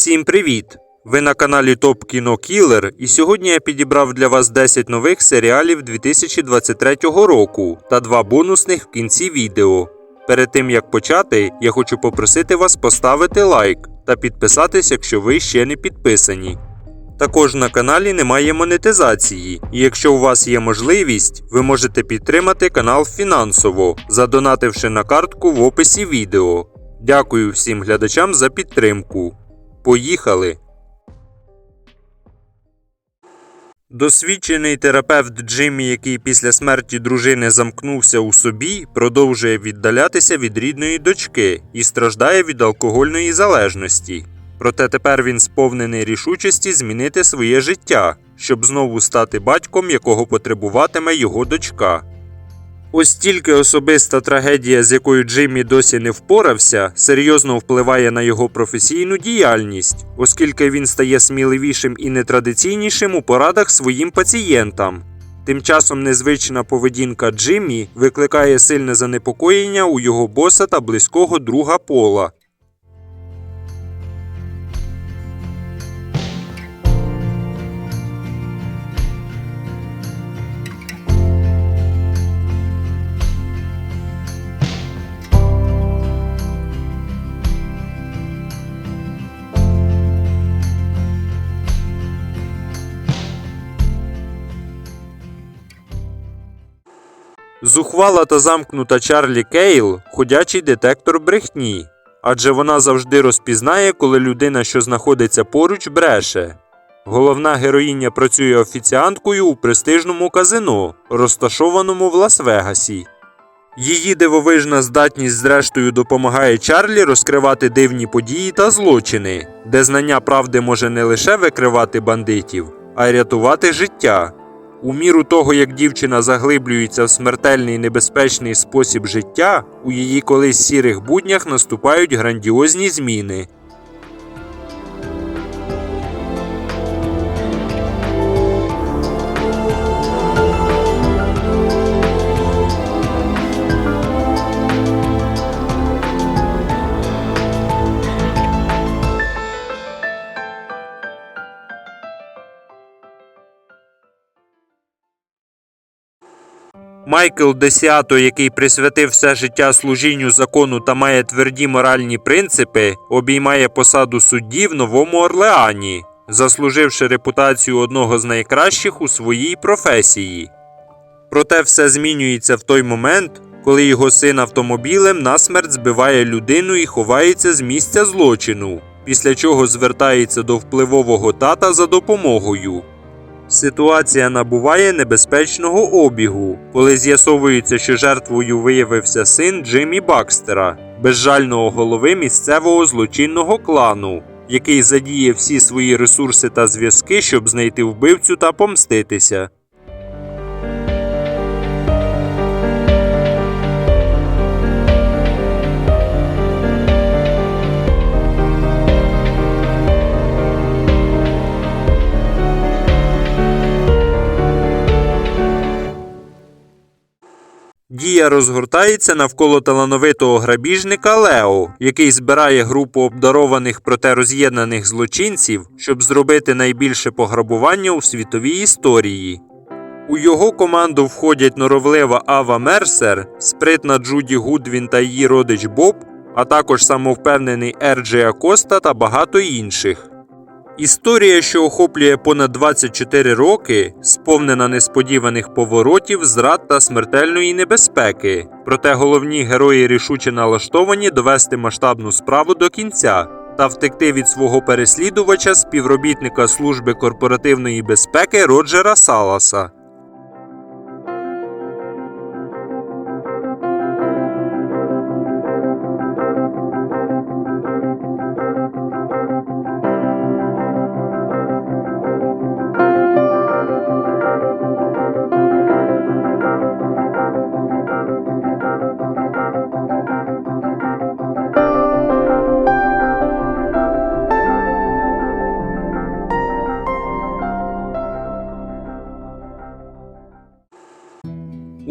Всім привіт! Ви на каналі Топ Кіно Кілер, і сьогодні я підібрав для вас 10 нових серіалів 2023 року та два бонусних в кінці відео. Перед тим як почати, я хочу попросити вас поставити лайк та підписатись, якщо ви ще не підписані. Також на каналі немає монетизації, і якщо у вас є можливість, ви можете підтримати канал фінансово, задонативши на картку в описі відео. Дякую всім глядачам за підтримку. Поїхали! Досвідчений терапевт Джиммі, який після смерті дружини замкнувся у собі, продовжує віддалятися від рідної дочки і страждає від алкогольної залежності. Проте тепер він сповнений рішучості змінити своє життя, щоб знову стати батьком, якого потребуватиме його дочка. Ось тільки особиста трагедія, з якою Джиммі досі не впорався, серйозно впливає на його професійну діяльність, оскільки він стає сміливішим і нетрадиційнішим у порадах своїм пацієнтам. Тим часом незвична поведінка Джиммі викликає сильне занепокоєння у його боса та близького друга Пола. Зухвала та замкнута Чарлі Кейл ходячий детектор брехні, адже вона завжди розпізнає, коли людина, що знаходиться поруч, бреше. Головна героїня працює офіціанткою у престижному казино, розташованому в Лас-Вегасі. Її дивовижна здатність, зрештою, допомагає Чарлі розкривати дивні події та злочини, де знання правди може не лише викривати бандитів, а й рятувати життя. У міру того, як дівчина заглиблюється в смертельний небезпечний спосіб життя, у її колись сірих буднях наступають грандіозні зміни. Майкл Десіато, який присвятив все життя служінню закону та має тверді моральні принципи, обіймає посаду судді в Новому Орлеані, заслуживши репутацію одного з найкращих у своїй професії. Проте все змінюється в той момент, коли його син автомобілем насмерть збиває людину і ховається з місця злочину, після чого звертається до впливового тата за допомогою. Ситуація набуває небезпечного обігу, коли з'ясовується, що жертвою виявився син Джиммі Бакстера, безжального голови місцевого злочинного клану, який задіє всі свої ресурси та зв'язки, щоб знайти вбивцю та помститися. Дія розгортається навколо талановитого грабіжника Лео, який збирає групу обдарованих проте роз'єднаних злочинців, щоб зробити найбільше пограбування у світовій історії. У його команду входять норовлива Ава Мерсер, спритна Джуді Гудвін та її родич Боб, а також самовпевнений Ерджі Акоста та багато інших. Історія, що охоплює понад 24 роки, сповнена несподіваних поворотів, зрад та смертельної небезпеки. Проте головні герої рішуче налаштовані довести масштабну справу до кінця та втекти від свого переслідувача співробітника служби корпоративної безпеки Роджера Саласа.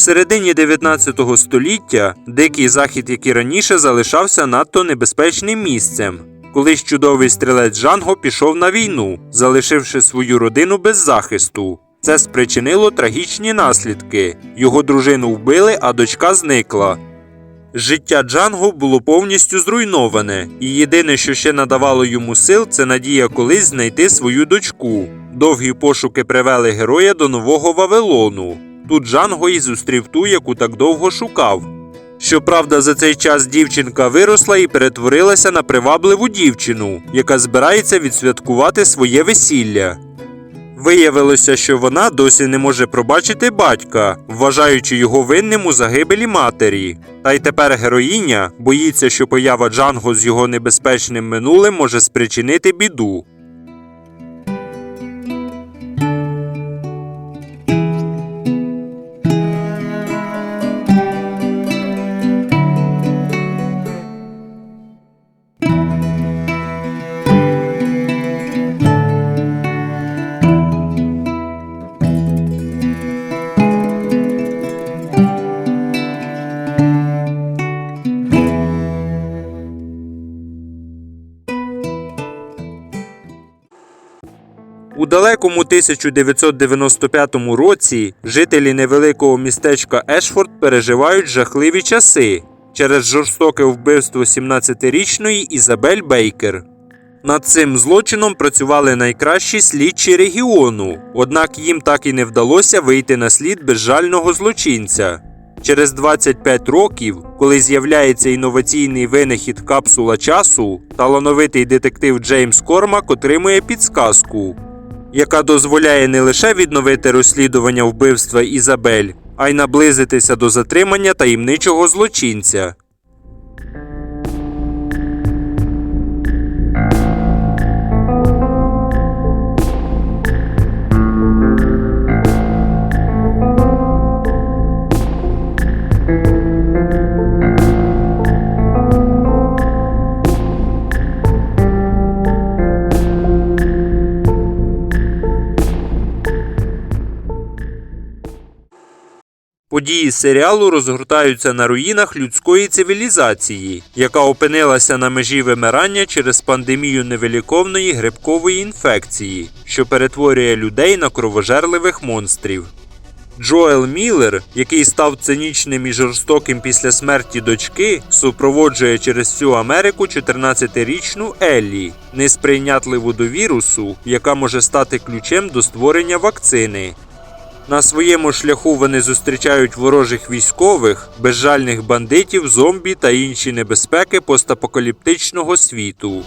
Середині 19 століття дикий захід, як і раніше, залишався надто небезпечним місцем. Колись чудовий стрілець Джанго пішов на війну, залишивши свою родину без захисту. Це спричинило трагічні наслідки. Його дружину вбили, а дочка зникла. Життя Джанго було повністю зруйноване, і єдине, що ще надавало йому сил, це надія колись знайти свою дочку. Довгі пошуки привели героя до нового Вавилону. Тут Джанго і зустрів ту, яку так довго шукав. Щоправда, за цей час дівчинка виросла і перетворилася на привабливу дівчину, яка збирається відсвяткувати своє весілля. Виявилося, що вона досі не може пробачити батька, вважаючи його винним у загибелі матері. Та й тепер героїня боїться, що поява Джанго з його небезпечним минулим може спричинити біду. Далекому 1995 році жителі невеликого містечка Ешфорд переживають жахливі часи через жорстоке вбивство 17-річної Ізабель Бейкер. Над цим злочином працювали найкращі слідчі регіону, однак їм так і не вдалося вийти на слід безжального злочинця. Через 25 років, коли з'являється інноваційний винахід капсула часу, талановитий детектив Джеймс Кормак отримує підсказку, яка дозволяє не лише відновити розслідування вбивства Ізабель, а й наблизитися до затримання таємничого злочинця. Події серіалу розгортаються на руїнах людської цивілізації, яка опинилася на межі вимирання через пандемію невиліковної грибкової інфекції, що перетворює людей на кровожерливих монстрів. Джоел Міллер, який став цинічним і жорстоким після смерті дочки, супроводжує через всю Америку 14-річну Еллі, несприйнятливу до вірусу, яка може стати ключем до створення вакцини. На своєму шляху вони зустрічають ворожих військових, безжальних бандитів, зомбі та інші небезпеки постапокаліптичного світу.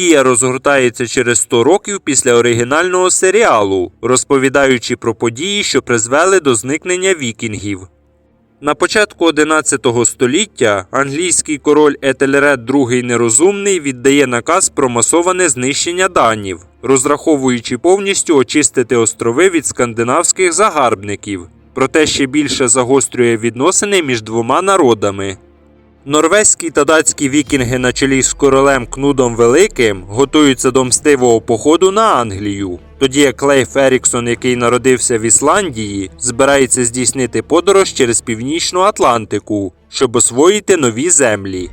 Дія розгортається через 100 років після оригінального серіалу, розповідаючи про події, що призвели до зникнення вікінгів. На початку 11 століття англійський король Етельред II Нерозумний віддає наказ про масоване знищення данів, розраховуючи повністю очистити острови від скандинавських загарбників, проте ще більше загострює відносини між двома народами. Норвезькі та датські вікінги на чолі з королем Кнудом Великим готуються до мстивого походу на Англію, тоді як Лейф Еріксон, який народився в Ісландії, збирається здійснити подорож через північну Атлантику, щоб освоїти нові землі.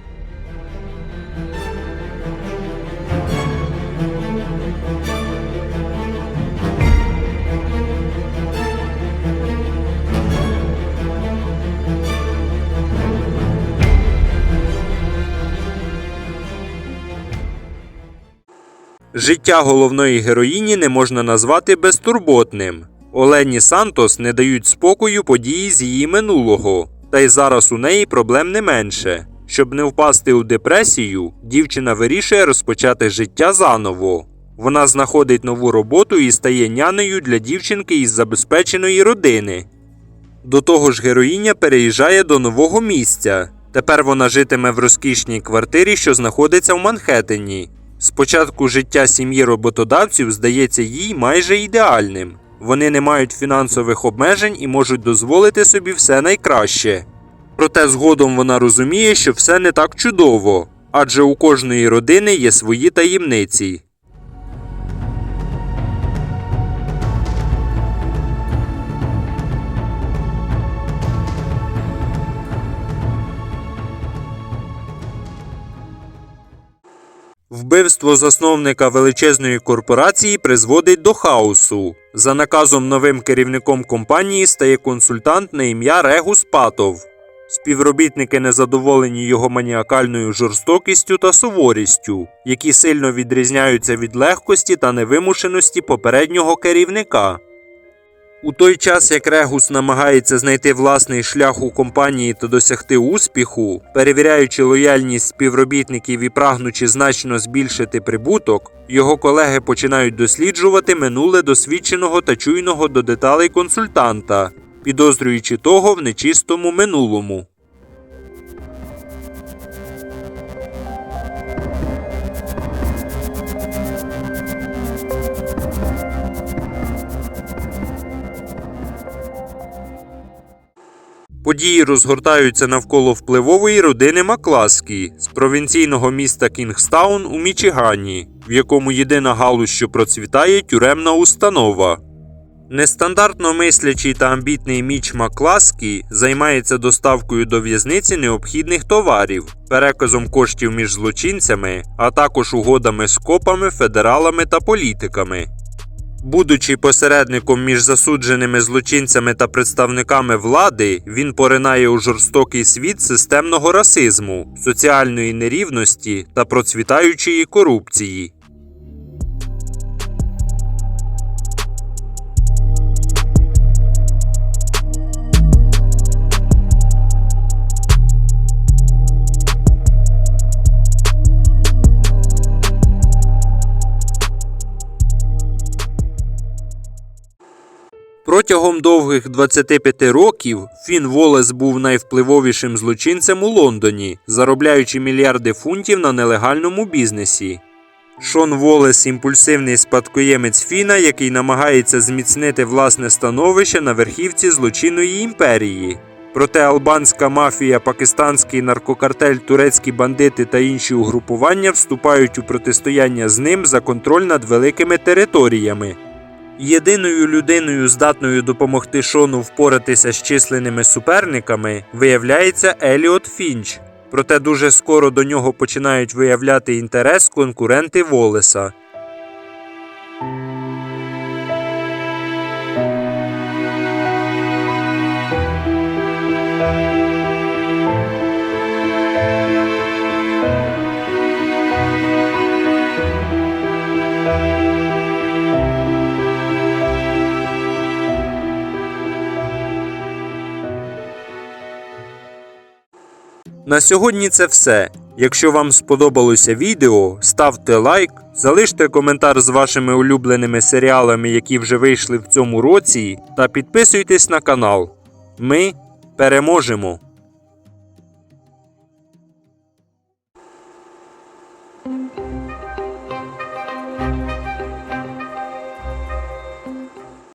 Життя головної героїні не можна назвати безтурботним. Олені Сантос не дають спокою події з її минулого, та й зараз у неї проблем не менше. Щоб не впасти у депресію, дівчина вирішує розпочати життя заново. Вона знаходить нову роботу і стає нянею для дівчинки із забезпеченої родини. До того ж, героїня переїжджає до нового місця. Тепер вона житиме в розкішній квартирі, що знаходиться в Манхеттені. Спочатку життя сім'ї роботодавців здається їй майже ідеальним. Вони не мають фінансових обмежень і можуть дозволити собі все найкраще. Проте згодом вона розуміє, що все не так чудово, адже у кожної родини є свої таємниці. Вбивство засновника величезної корпорації призводить до хаосу. За наказом новим керівником компанії стає консультант на ім'я Регус Патов. Співробітники незадоволені його маніакальною жорстокістю та суворістю, які сильно відрізняються від легкості та невимушеності попереднього керівника. У той час, як Регус намагається знайти власний шлях у компанії та досягти успіху, перевіряючи лояльність співробітників і прагнучи значно збільшити прибуток, його колеги починають досліджувати минуле досвідченого та чуйного до деталей консультанта, підозрюючи того в нечистому минулому. Події розгортаються навколо впливової родини Макласкі з провінційного міста Кінгстаун у Мічигані, в якому єдина галузь, що процвітає тюремна установа. Нестандартно мислячий та амбітний Міч Макласкі займається доставкою до в'язниці необхідних товарів, переказом коштів між злочинцями, а також угодами з копами, федералами та політиками. Будучи посередником між засудженими злочинцями та представниками влади, він поринає у жорстокий світ системного расизму, соціальної нерівності та процвітаючої корупції. Протягом довгих 25 років Фін Волес був найвпливовішим злочинцем у Лондоні, заробляючи мільярди фунтів на нелегальному бізнесі. Шон Волес імпульсивний спадкоємець Фіна, який намагається зміцнити власне становище на верхівці злочинної імперії. Проте албанська мафія, пакистанський наркокартель, турецькі бандити та інші угрупування вступають у протистояння з ним за контроль над великими територіями. Єдиною людиною, здатною допомогти Шону впоратися з численними суперниками, виявляється Еліот Фінч. Проте дуже скоро до нього починають виявляти інтерес конкуренти Волеса. На сьогодні це все. Якщо вам сподобалося відео, ставте лайк, залиште коментар з вашими улюбленими серіалами, які вже вийшли в цьому році, та підписуйтесь на канал. Ми переможемо!